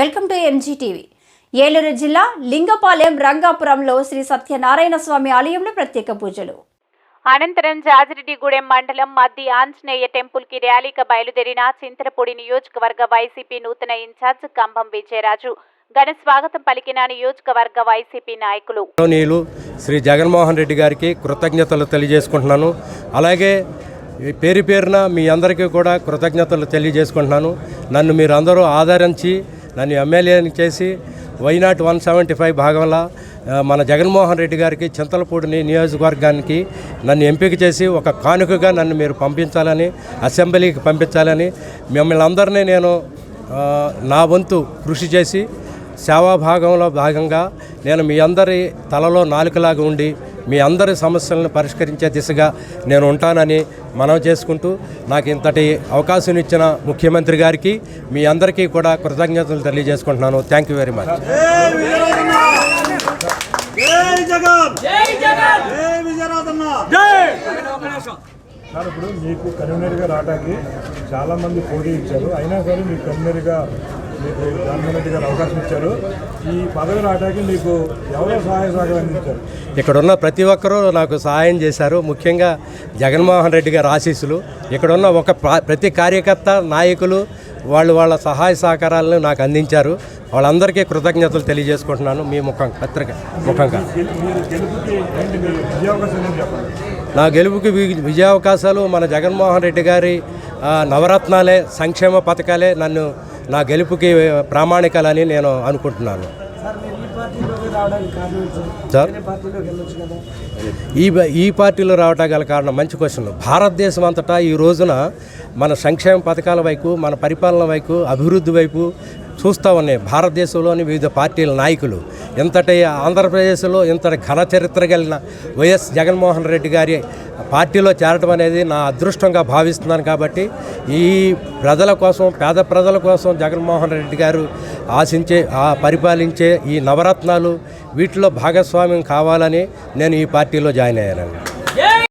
Welcome to ఎన్జీటీవీ Eluru జిల్లా లింగపాలెం రంగాపురంలో శ్రీ సత్యనారాయణ స్వామి ఆలయంలో ప్రత్యేక పూజలు. అనంతరం జాజిరెడ్డిగూడెం మండలం మద్ది ఆంజనేయ టెంపుల్కి ర్యాలీగా బయలుదేరిన చింతలపూడి నియోజకవర్గ వైసీపీ నూతన ఇన్ఛార్జ్ కంభం విజయరాజు. ఘన స్వాగతం పలికిన నియోజకవర్గ వైసీపీ నాయకులు. శ్రీ జగన్మోహన్ రెడ్డి గారికి కృతజ్ఞతలు తెలియజేసుకుంటున్నాను. అలాగే పేరు పేరున మీ అందరికీ కూడా కృతజ్ఞతలు తెలియజేసుకుంటున్నాను. నన్ను మీరు అందరూ ఆదరించి నన్ను ఎమ్మెల్యేని చేసి వైనాట్ వన్ సెవెంటీ ఫైవ్ భాగంలో మన జగన్మోహన్ రెడ్డి గారికి చింతలపూడిని నియోజకవర్గానికి నన్ను ఎంపిక చేసి ఒక కానుకగా నన్ను మీరు పంపించాలని అసెంబ్లీకి పంపించాలని మిమ్మల్ని అందరినీ నేను నా వంతు కృషి చేసి సేవాభాగంలో భాగంగా నేను మీ అందరి తలలో నాలుకలాగా ఉండి మీ అందరి సమస్యలను పరిష్కరించే దిశగా నేను ఉంటానని మనవి చేసుకుంటూ నాకు ఇంతటి అవకాశం ఇచ్చిన ముఖ్యమంత్రి గారికి మీ అందరికీ కూడా కృతజ్ఞతలు తెలియజేసుకుంటున్నాను. Thank you very much sir ఇప్పుడు మీకు కన్వీనర్గా రావడానికి చాలా మంది పోటీ ఇచ్చారు. అయినా సరే మీకు కన్వీనర్గా జగన్మోహన్ రెడ్డి గారు అవకాశం ఇచ్చారు. ఈ పదవి రావడానికి మీకు ఎవరో సహాయ సహకారం అందించారు? ఇక్కడున్న ప్రతి ఒక్కరూ నాకు సహాయం చేశారు. ముఖ్యంగా జగన్మోహన్ రెడ్డి గారి ఆశీస్సులు. ఇక్కడున్న ఒక ప్ర- ప్రతి కార్యకర్త నాయకులు వాళ్ళు వాళ్ళ సహాయ సహకారాలను నాకు అందించారు. వాళ్ళందరికీ కృతజ్ఞతలు తెలియజేసుకుంటున్నాను. మీ ముఖం పత్రిక ముఖంగా. నా గెలుపుకి విజయావకాశాలు మన జగన్మోహన్ రెడ్డి గారి నవరత్నాలే సంక్షేమ పథకాలే నన్ను నా గెలుపుకి ప్రామాణికాలని నేను అనుకుంటున్నాను. సార్ ఈ ఈ పార్టీలో రావటం గల కారణం మంచి క్వశ్చన్. భారతదేశం అంతటా ఈ రోజున మన సంక్షేమ పథకాల వైపు మన పరిపాలన వైపు అభివృద్ధి వైపు చూస్తూ ఉన్నాయి భారతదేశంలోని వివిధ పార్టీల నాయకులు ఇంతటి ఆంధ్రప్రదేశ్లో ఇంతటి ఘన చరిత్ర కలిగిన వైఎస్ జగన్మోహన్ రెడ్డి గారి పార్టీలో చేరటం అనేది నా అదృష్టంగా భావిస్తున్నాను కాబట్టి ఈ ప్రజల కోసం పేద ప్రజల కోసం జగన్మోహన్ రెడ్డి గారు ఆశించే పరిపాలించే ఈ నవరత్నాలు వీటిలో భాగస్వామ్యం కావాలని నేను ఈ పార్టీలో జాయిన్ అయ్యానండి.